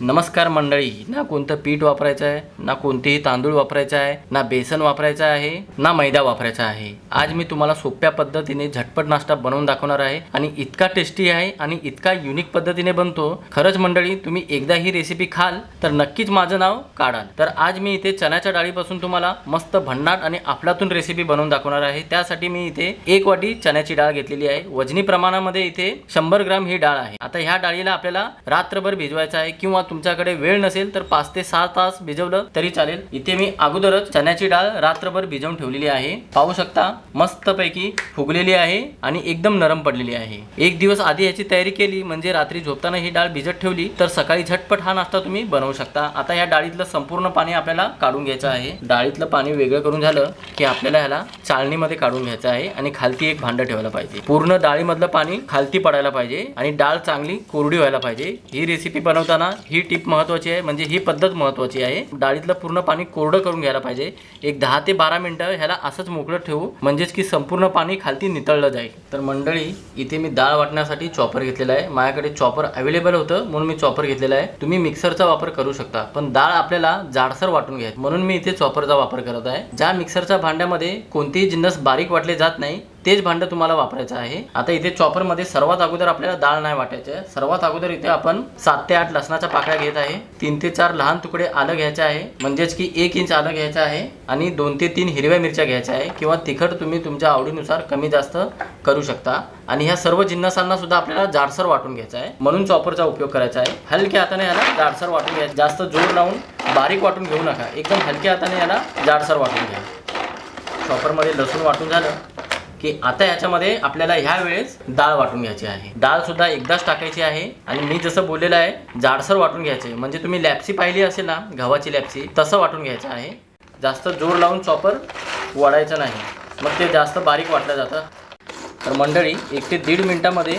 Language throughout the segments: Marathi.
नमस्कार मंडळी ना कोणतं पीठ वापरायचं आहे ना कोणतेही तांदूळ वापरायचं आहे ना बेसन वापरायचं आहे ना मैदा वापरायचा आहे. आज मी तुम्हाला सोप्या पद्धतीने झटपट नाश्ता बनवून दाखवणार आहे आणि इतका टेस्टी आहे आणि इतका युनिक पद्धतीने बनतो. खरंच मंडळी तुम्ही एकदा ही रेसिपी खाल तर नक्कीच माझं नाव काढाल. तर आज मी इथे चण्याच्या डाळीपासून तुम्हाला मस्त भन्नाट आणि आपलातून रेसिपी बनवून दाखवणार आहे. त्यासाठी मी इथे एक वाटी चण्याची डाळ घेतलेली आहे. वजनी प्रमाणामध्ये इथे शंभर ग्राम ही डाळ आहे. आता ह्या डाळीला आपल्याला रात्रभर भिजवायचं आहे किंवा तुमच्याकडे वेळ नसेल तर पाच ते सहा तास भिजवलं तरी चालेल. इथे मी अगोदरच चण्याची डाळ रात्रभर भिजवून ठेवलेली आहे. पाहू शकता मस्तपैकी फुगलेली आहे आणि एकदम नरम पडलेली आहे. एक दिवस आधी याची तयारी केली म्हणजे रात्री झोपताना ही डाळ भिजत ठेवली तर सकाळी झटपट हा नाश्ता तुम्ही बनवू शकता. आता या डाळीतलं संपूर्ण पाणी आपल्याला काढून घ्यायचं आहे. डाळीतलं पाणी वेगळं करून झालं की आपल्याला ह्याला चाळणीमध्ये काढून घ्यायचं आहे आणि खालती एक भांडं ठेवायला पाहिजे. पूर्ण डाळीमधलं पाणी खालती पडायला पाहिजे आणि डाळ चांगली कोरडी व्हायला पाहिजे. ही रेसिपी बनवताना ही ही टीप महत्वाची आहे म्हणजे ही पद्धत महत्वाची आहे. डाळीतलं पूर्ण पाणी कोरडं करून घ्यायला पाहिजे. एक दहा ते बारा मिनटं ह्याला असंच मोकळं ठेवू म्हणजेच की संपूर्ण पाणी खालती नितळलं जाईल. तर मंडळी इथे मी डाळ वाटण्यासाठी चॉपर घेतलेला आहे. माझ्याकडे चॉपर अवेलेबल होतं म्हणून मी चॉपर घेतलेला आहे. तुम्ही मिक्सरचा वापर करू शकता पण डाळ आपल्याला जाडसर वाटून घ्यायची. म्हणून मी इथे चॉपरचा वापर करत आहे. ज्या मिक्सरच्या भांड्यामध्ये कोणतेही जिन्नस बारीक वाटले जात नाही तेच भांडं तुम्हाला वापरायचं आहे. आता इथे चॉपरमध्ये सर्वात अगोदर आपल्याला डाळ नाही वाटायची आहे. सर्वात अगोदर इथे आपण सात ते आठ लसणाच्या पाकळ्या घेत आहे. तीन ते चार लहान तुकडे आलं घ्यायचे आहे. म्हणजेच की एक इंच आलं घ्यायचं आहे आणि दोन ते तीन हिरव्या मिरच्या घ्यायच्या आहे किंवा तिखट तुम्ही तुमच्या आवडीनुसार कमी जास्त करू शकता. आणि ह्या सर्व जिन्नसांना सुद्धा आपल्याला जाडसर वाटून घ्यायचा आहे. म्हणून चॉपरचा उपयोग करायचा आहे. हलक्या हाताने याला जाडसर वाटून घ्यायचं जास्त जोर लावून बारीक वाटून घेऊ नका. एकदम हलक्या हाताने याला जाडसर वाटून घ्या. चॉपरमध्ये लसूण वाटून झालं. की आता याच्यामध्ये आपल्याला ह्या वेळेस डाळ वाटून घ्यायची आहे. डाळ सुद्धा एकदाच टाकायची आहे आणि मी जसं बोललेलं आहे जाडसर वाटून घ्यायचे म्हणजे तुम्ही लॅप्सी पाहिली असेल ना गव्हाची लॅप्सी तसं वाटून घ्यायचं आहे. जास्त जोर लावून चॉपर वाढायचं नाही. मग ते जास्त बारीक वाटलं जातं. तर मंडळी एक ते दीड मिनटामध्ये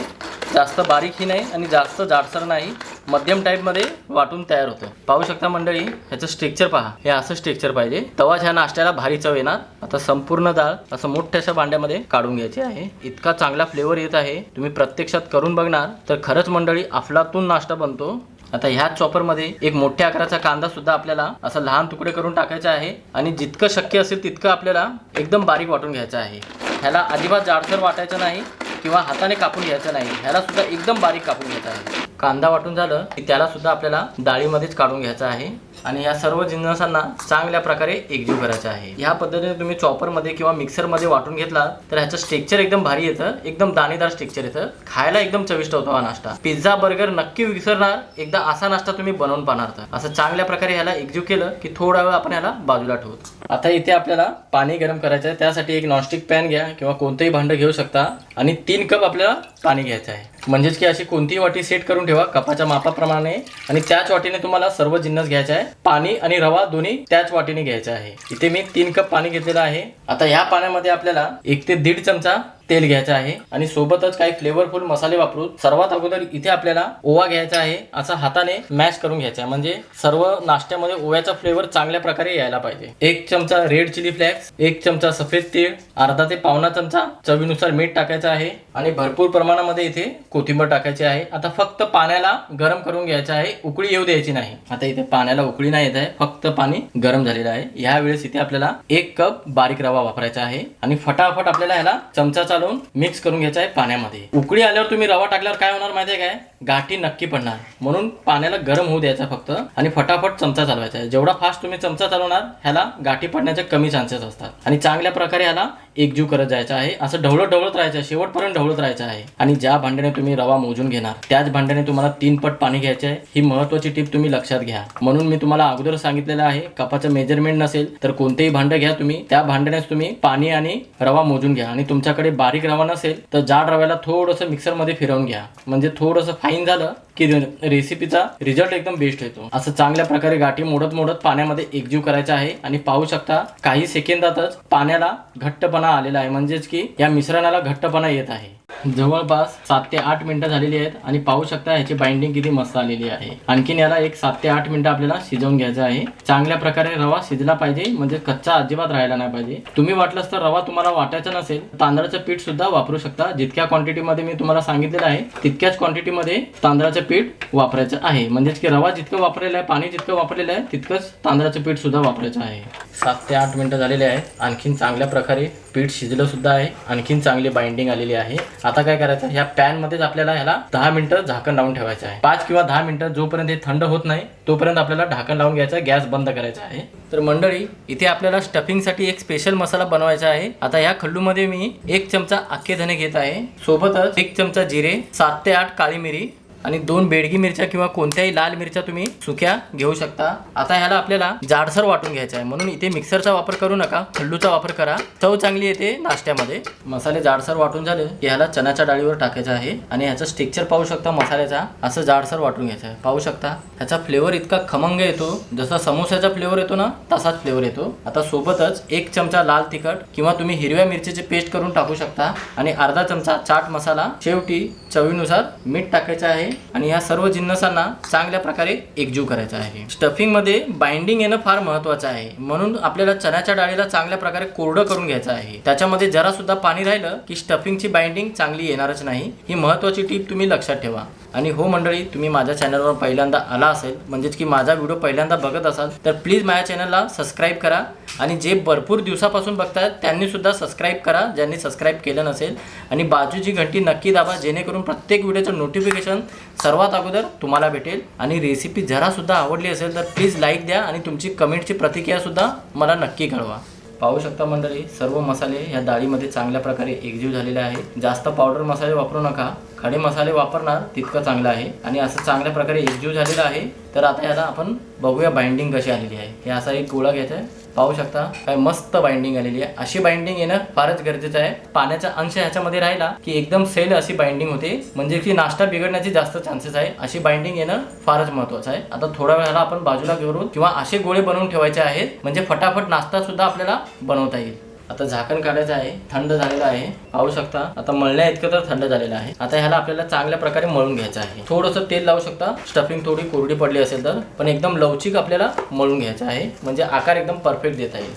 जास्त बारीकही नाही आणि जास्त जाडसर नाही. मध्यम टाईपमध्ये वाटून तयार होतं. पाहू शकता मंडळी ह्याचं स्ट्रेक्चर पहा. हे असं स्ट्रेक्चर पाहिजे. तेव्हाच ह्या नाश्त्याला भारी चव येणार. आता संपूर्ण डाळ असं मोठ्याशा भांड्यामध्ये काढून घ्यायची आहे. इतका चांगला फ्लेवर येत आहे. तुम्ही प्रत्यक्षात करून बघणार. तर खरंच मंडळी अफलातून नाश्ता बनतो. आता ह्याच चॉपरमध्ये एक मोठ्या आकाराचा कांदा सुद्धा आपल्याला असा लहान तुकडे करून टाकायचा आहे. आणि जितकं शक्य असेल तितकं आपल्याला एकदम बारीक वाटून घ्यायचं आहे. ह्याला अजिबात जाडसर वाटायचं नाही. किंवा हाताने कापून घ्यायचं नाही. ह्याला सुद्धा एकदम बारीक कापून घ्यायचं आहे कांदा वाटून झालं की त्याला सुद्धा आपल्याला डाळीमध्येच काढून घ्यायचं आहे. आणि या सर्व जिन्नसांना चांगल्या प्रकारे एकजीव करायचं आहे. ह्या पद्धतीने तुम्ही चॉपरमध्ये किंवा मिक्सरमध्ये वाटून घेतला तर ह्याचं स्ट्रेक्चर एकदम भारी येतं एकदम दाणेदार स्ट्रेक्चर येतं. खायला एकदम चविष्ट होतो हा नाश्ता. पिझ्झा बर्गर नक्की विसरणार एकदा असा नाश्ता तुम्ही बनवून पाहणार तर. असं चांगल्या प्रकारे ह्याला एकजीव केलं की थोडा वेळ आपण ह्याला बाजूला ठेवतो आता इथे आपल्याला पाणी गरम करायचं आहे. त्यासाठी एक नॉनस्टिक पॅन घ्या किंवा कोणतंही भांडं घेऊ शकता. आणि तीन कप आपल्याला पाणी घ्यायचं आहे. म्हणजेच की अशी कोणतीही वाटी सेट करून ठेवा कपाच्या मापाप्रमाणे. आणि त्याच वाटीने तुम्हाला सर्व जिन्नस घ्यायचा आहे. पाणी आणि रवा दोन्ही त्याच वाटीने घ्यायचा आहे. इथे मी तीन कप पाणी घेतलेलं आहे. आता ह्या पाण्यामध्ये आपल्याला एक ते दीड चमचा तेल घ्यायचं आहे आणि सोबतच काही फ्लेवरफुल मसाले वापरून सर्वात अगोदर इथे आपल्याला ओवा घ्यायचा आहे. असं हाताने मॅश करून घ्यायचा आहे. म्हणजे सर्व नाश्त्यामध्ये ओव्याचा फ्लेवर चांगल्या प्रकारे यायला पाहिजे. एक चमचा रेड चिली फ्लेक्स एक चमचा सफेद तीळ अर्धा ते पावणा चमचा चवीनुसार मीठ टाकायचं आहे आणि भरपूर प्रमाणामध्ये इथे कोथिंबीर टाकायची आहे. आता फक्त पाण्याला गरम करून घ्यायचं आहे. उकळी येऊ द्यायची नाही. आता इथे पाण्याला उकळी नाही येत आहे. फक्त पाणी गरम झालेलं आहे. ह्या वेळेस इथे आपल्याला एक कप बारीक रवा वापरायचा आहे. आणि फटाफट आपल्याला ह्याला चमचाचा चमचा चालवून मिक्स करून घ्यायचा आहे पाण्यामध्ये. उकळी आल्यावर तुम्ही रवा टाकल्यावर काय होणार माहिती आहे काय? गाठी नक्की पडणार. म्हणून पाण्याला गरम होऊ द्यायचा फक्त आणि फटाफट चमचा चालवायचा आहे. जेवढा फास्ट तुम्ही चमचा चालवणार ह्याला गाठी पडण्याचे कमी चान्सेस असतात. आणि चांगल्या प्रकारे ह्याला एकजीव करत जायचं आहे. असं ढवळत ढवळत राहायचं आहे. शेवटपर्यंत ढवळत राहायचं आहे. आणि ज्या भांड्याने तुम्ही रवा मोजून घेणार त्याच भांड्याने तुम्हाला तीन पट पाणी घ्यायचे आहे. ही महत्वाची टीप तुम्ही लक्षात घ्या. म्हणून मी तुम्हाला अगोदर सांगितलेलं आहे कपाचं मेजरमेंट नसेल तर कोणतेही भांडं घ्या तुम्ही. त्या भांड्यानेच तुम्ही पाणी आणि रवा मोजून घ्या. आणि तुमच्याकडे बारीक रवा नसेल तर जाड रव्याला थोडंसं मिक्सरमध्ये फिरवून घ्या. म्हणजे थोडंसं फाईन झालं की रेसिपीचा रिझल्ट एकदम बेस्ट येतो. असं चांगल्या प्रकारे गाठी मोडत मोडत पाण्यामध्ये एकजीव करायचा आहे. आणि पाहू शकता काही सेकंदातच पाण्याला घट्टपणा आलेला आहे. म्हणजेच की या मिश्रणाला घट्टपणा येत आहे. जवळपास सात ते आठ मिनिटं झालेली आहेत आणि पाहू शकता ह्याची बाइंडिंग किती मस्त आलेली आहे. आणखीन याला एक सात ते आठ मिनिटं आपल्याला शिजवून घ्यायचं आहे. चांगल्या प्रकारे रवा शिजला पाहिजे म्हणजे कच्चा अजिबात राहायला नाही पाहिजे. तुम्ही वाटलंच तर रवा तुम्हाला वाटायचा नसेल तांदळाचं पीठ सुद्धा वापरू शकता. जितक्या क्वांटिटीमध्ये मी तुम्हाला सांगितलेलं आहे तितक्याच क्वांटिटीमध्ये तांदळाचं पीठ वापरायचं आहे. म्हणजेच की रवा जितकं वापरलेलं आहे पाणी जितकं वापरलेलं आहे तितकंच तांदळाचं पीठ सुद्धा वापरायचं आहे. सात ते आठ मिनिटं झालेले आहेत. आणखीन चांगल्या प्रकारे पीठ शिजलं सुद्धा आहे. आणखीन चांगली बाइंडिंग आलेली आहे. आता काय करायचं? ह्या पॅनमध्येच आपल्याला ह्याला दहा मिनिटं झाकण लावून ठेवायचं आहे. पाच किंवा दहा मिनिटं जोपर्यंत हे थंड होत नाही तोपर्यंत आपल्याला ढाकण लावून घ्यायचं गॅस बंद करायचा आहे. तर मंडळी इथे आपल्याला स्टफिंगसाठी एक स्पेशल मसाला बनवायचा आहे. आता ह्या खल्लूमध्ये मी एक चमचा आखे धने घेत आहे. सोबतच एक चमचा जिरे सात ते आठ काळी मिरी आणि दोन बेडगी मिरच्या किंवा कोणत्याही लाल मिरच्या तुम्ही सुक्या घेऊ शकता. आता ह्याला आपल्याला जाडसर वाटून घ्यायचं आहे. म्हणून इथे मिक्सरचा वापर करू नका. खल्लूचा वापर करा. चव चांगली येते नाश्त्यामध्ये. मसाले जाडसर वाटून झाले की ह्याला चण्याच्या डाळीवर टाकायचं आहे आणि ह्याचं स्टिक्चर पाहू शकता मसाल्याचा. असं जाडसर वाटून घ्यायचं आहे. पाहू शकता. ह्याचा फ्लेवर इतका खमंग येतो. जसा समोसाचा फ्लेवर येतो ना तसाच फ्लेवर येतो. आता सोबतच एक चमचा लाल तिखट किंवा तुम्ही हिरव्या मिरचीची पेस्ट करून टाकू शकता. आणि अर्धा चमचा चाट मसाला. शेवटी चवीनुसार मीठ टाकायचं आहे आणि या सर्व जिन्नसांना चांगल्या प्रकारे एकजीव करायचा आहे. स्टफिंगमध्ये बाइंडिंग येणं फार महत्वाचं आहे. म्हणून आपल्याला चण्याच्या डाळीला चांगल्या प्रकारे कोरडं करून घ्यायचं आहे. त्याच्यामध्ये जरा सुद्धा पाणी राहिलं की स्टफिंगची बाइंडिंग चांगली येणारच नाही. ही महत्वाची टीप तुम्ही लक्षात ठेवा. आणि हो मंडळी तुम्ही माझ्या चॅनलवर पहिल्यांदा आला असेल म्हणजेच की माझा व्हिडिओ पहिल्यांदा बघत असाल तर प्लीज माझ्या चॅनलला सबस्क्राईब करा आणि जे भरपूर दिवसापासून बघतात त्यांनी सुद्धा सबस्क्राईब करा ज्यांनी सबस्क्राईब केलं नसेल. आणि बाजूची घंटी नक्की दाबा जेणेकरून प्रत्येक व्हिडिओचं नोटिफिकेशन सर्वात अगोदर तुम्हाला भेटेल. आणि रेसिपी जरासुद्धा आवडली असेल तर प्लीज लाईक द्या आणि तुमची कमेंटची प्रतिक्रियासुद्धा मला नक्की कळवा. पाहू शकता मंडळी सर्व मसाले ह्या डाळीमध्ये चांगल्या प्रकारे एकजीव झालेले आहे. जास्त पावडर मसाले वापरू नका. खडे मसाले वापरणार तितकं चांगलं आहे. आणि असं चांगल्या प्रकारे एकजीव झालेलं आहे तर आता याला आपण बघूया बाइंडिंग कशी आलेली आहे. हे असा एक गोळा घ्यायचा आहे पाहू शकता. काय मस्त बाइंडिंग आलेली आहे. अशी बाइंडिंग येणं फारच गरजेचं आहे. पाण्याचा अंश ह्याच्यामध्ये राहिला की एकदम सेल अशी बाइंडिंग होते. म्हणजे की नाश्ता बिघडण्याची जास्त चान्सेस आहे. अशी बाइंडिंग येणं फारच महत्वाचं आहे. आता थोड्या वेळाला आपण बाजूला घेऊन किंवा असे गोळे बनवून ठेवायचे आहेत. म्हणजे फटाफट नाश्ता सुद्धा आपल्याला बनवता येईल. आता झाकण काढायचं आहे थंड झालेलं आहे. पाहू शकता आता मळण्या इतकं तर थंड झालेलं आहे. आता ह्याला आपल्याला चांगल्या प्रकारे मळून घ्यायचं आहे. थोडंसं तेल लावू शकता. स्टफिंग थोडी कोरडी पडली असेल तर. पण एकदम लवचिक आपल्याला मळून घ्यायचं आहे. म्हणजे आकार एकदम परफेक्ट देता येईल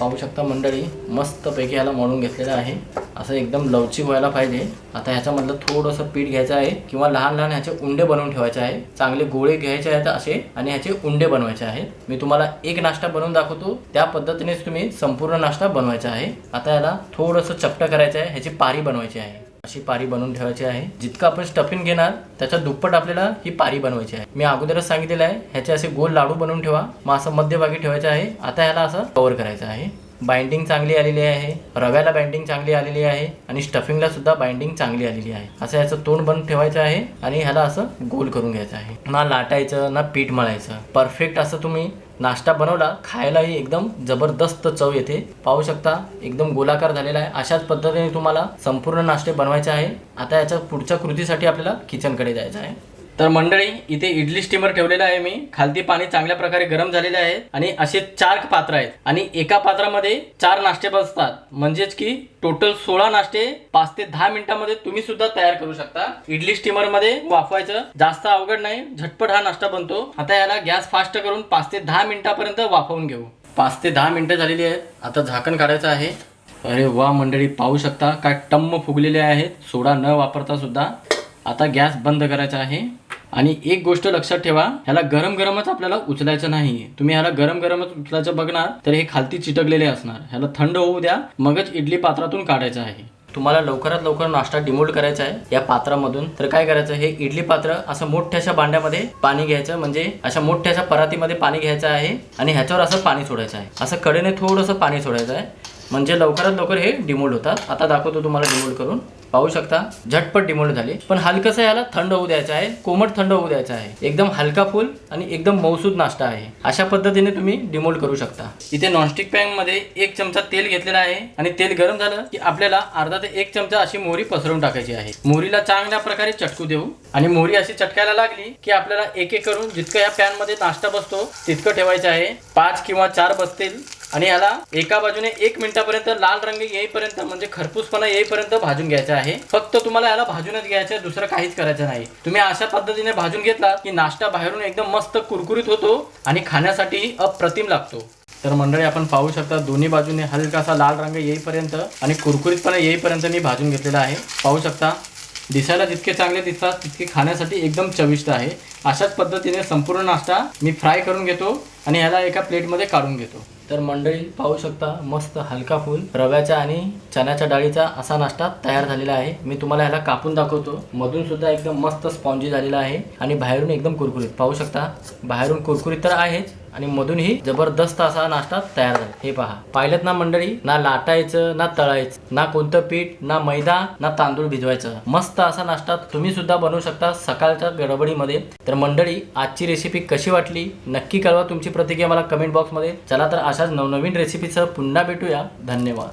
पाहू शकता मंडळी मस्तपैकी ह्याला मळून घेतलेलं आहे. असं एकदम लवचिक व्हायला पाहिजे. आता ह्याच्यामधलं थोडंसं पीठ घ्यायचं आहे किंवा लहान लहान ह्याचे उंडे बनवून ठेवायचे आहे. चांगले गोळे घ्यायचे आहेत असे आणि ह्याचे उंडे बनवायचे आहेत. मी तुम्हाला एक नाश्ता बनवून दाखवतो. त्या पद्धतीनेच तुम्ही संपूर्ण नाश्ता बनवायचा आहे. आता याला थोडंसं चपटं करायचं आहे. ह्याची पारी बनवायची आहे. अशी पारी बनवून ठेवायची आहे. जितकं आपण स्टफिंग घेणार त्याच्या दुप्पट आपल्याला ही पारी बनवायची आहे. मी अगोदरच सांगितलेलं आहे ह्याचे असे गोल लाडू बनवून ठेवा. मग असं मध्यभागी ठेवायचं आहे. आता ह्याला असं कव्हर करायचं आहे. बाइंडिंग चांगली आलेली आहे. रव्याला बाइंडिंग चांगली आलेली आहे. आणि स्टफिंगला सुद्धा बाइंडिंग चांगली आलेली आहे. असं याचं तोंड बंद ठेवायचं आहे. आणि ह्याला असं गोल करून घ्यायचं आहे. ना लाटायचं ना पीठ मळायचं. परफेक्ट असं तुम्ही नाश्ता बनवला खायलाही एकदम जबरदस्त चव येते. पाहू शकता एकदम गोलाकार झालेला आहे. अशाच पद्धतीने तुम्हाला संपूर्ण नाश्ते बनवायचे आहे. आता याच्या पुढच्या कृतीसाठी आपल्याला किचनकडे जायचं आहे. तर मंडळी इथे इडली स्टीमर ठेवलेला आहे मी. खालती पाणी चांगल्या प्रकारे गरम झालेले आहे आणि असे चार पात्र आहेत. आणि एका पात्रामध्ये चार नाश्ते बसतात. म्हणजेच की टोटल सोळा नाश्ते पाच ते दहा मिनिटांमध्ये तुम्ही सुद्धा तयार करू शकता. इडली स्टीमरमध्ये वाफवायचं जास्त अवघड नाही. झटपट हा नाश्ता बनतो. आता याला गॅस फास्ट करून पाच ते दहा मिनिटापर्यंत वाफवून घेऊ. पाच ते दहा मिनिटं झालेली आहेत. आता झाकण काढायचं आहे. अरे वा मंडळी पाहू शकता काय टम्म फुगलेले आहेत. सोडा न वापरता सुद्धा. आता गॅस बंद करायचा आहे. आणि एक गोष्ट लक्षात ठेवा ह्याला गरम गरमच आपल्याला उचलायचं नाही तुम्ही ह्याला गरम गरमच उचलायचं बघणार तर हे खालती चिटकलेले असणार. ह्याला थंड होऊ द्या मगच इडली पात्रातून काढायचं आहे. तुम्हाला लवकरात लवकर नाश्ता डिमोल्ड करायचा आहे या पात्रामधून. तर काय करायचं हे इडली पात्र असं मोठ्याशा भांड्यामध्ये पाणी घ्यायचं म्हणजे अशा मोठ्याशा परातीमध्ये पाणी घ्यायचं आहे आणि ह्याच्यावर असं पाणी सोडायचं आहे. असं कडेने थोडंसं पाणी सोडायचं आहे म्हणजे लवकरात लवकर हे डिमोल्ड होतात. आता दाखवतो तुम्हाला डिमोल्ड करून. पाहू शकता झटपट डिमोल्ड झाले. पण हलकसं याला थंड होऊ द्यायचं आहे कोमट थंड होऊ द्यायचं आहे. एकदम हलका फुल आणि एकदम मौसूद नाश्ता आहे. अशा पद्धतीने तुम्ही डिमोल्ड करू शकता. इथे नॉनस्टिक पॅनमध्ये एक चमचा तेल घेतलेला आहे आणि तेल गरम झालं की आपल्याला अर्धा ते एक चमचा अशी मोहरी पसरवून टाकायची आहे. मोहरीला चांगल्या प्रकारे चटकू देऊ. आणि मोहरी अशी चटकायला लागली की आपल्याला एक एक करून जितकं या पॅनमध्ये नाश्ता बसतो तितकं ठेवायचं आहे. पाच किंवा चार बसतील. आणि याला एका बाजूने एक मिनिटापर्यंत लाल रंग येईपर्यंत म्हणजे खरपूसपणा येईपर्यंत भाजून घ्यायचा आहे. फक्त तुम्हाला याला भाजूनच घ्यायचं आहे दुसरं काहीच करायचं नाही. तुम्ही अशा पद्धतीने भाजून घेतला की नाश्ता बाहेरून एकदम मस्त कुरकुरीत होतो आणि खाण्यासाठी अप्रतिम लागतो. तर मंडळी आपण पाहू शकता दोन्ही बाजूने हलकासा लाल रंग येईपर्यंत आणि कुरकुरीतपणा येईपर्यंत मी भाजून घेतलेला आहे. पाहू शकता दिसायला जितके चांगले दिसतात तितके खाण्यासाठी एकदम चविष्ट आहे. अशाच पद्धतीने संपूर्ण नाश्ता मी फ्राय करून घेतो आणि ह्याला एका प्लेटमध्ये काढून घेतो. तर मंडळी पाहू शकता मस्त हलका फुल रव्याच्या आणि चण्याच्या डाळीचा असा नाश्ता तयार झालेला आहे. मी तुम्हाला ह्याला कापून दाखवतो. मधून सुद्धा एकदम मस्त स्पॉन्जी झालेला आहे आणि बाहेरून एकदम कुरकुरीत. पाहू शकता बाहेरून कुरकुरीत तर आहेच आणि मधूनही जबरदस्त असा नाश्ता तयार झाला. हे पहा. पाहिलं ना मंडळी ना लाटायचं ना तळायचं ना कोणतं पीठ ना मैदा ना तांदूळ भिजवायचं. मस्त असा नाश्ता तुम्ही सुद्धा बनवू शकता सकाळच्या गडबडीमध्ये. तर मंडळी आजची रेसिपी कशी वाटली? नक्की कळवा तुमची प्रतिक्रिया मला कमेंट बॉक्समध्ये चला तर अशाच नवनवीन रेसिपीसह पुन्हा भेटूया. धन्यवाद.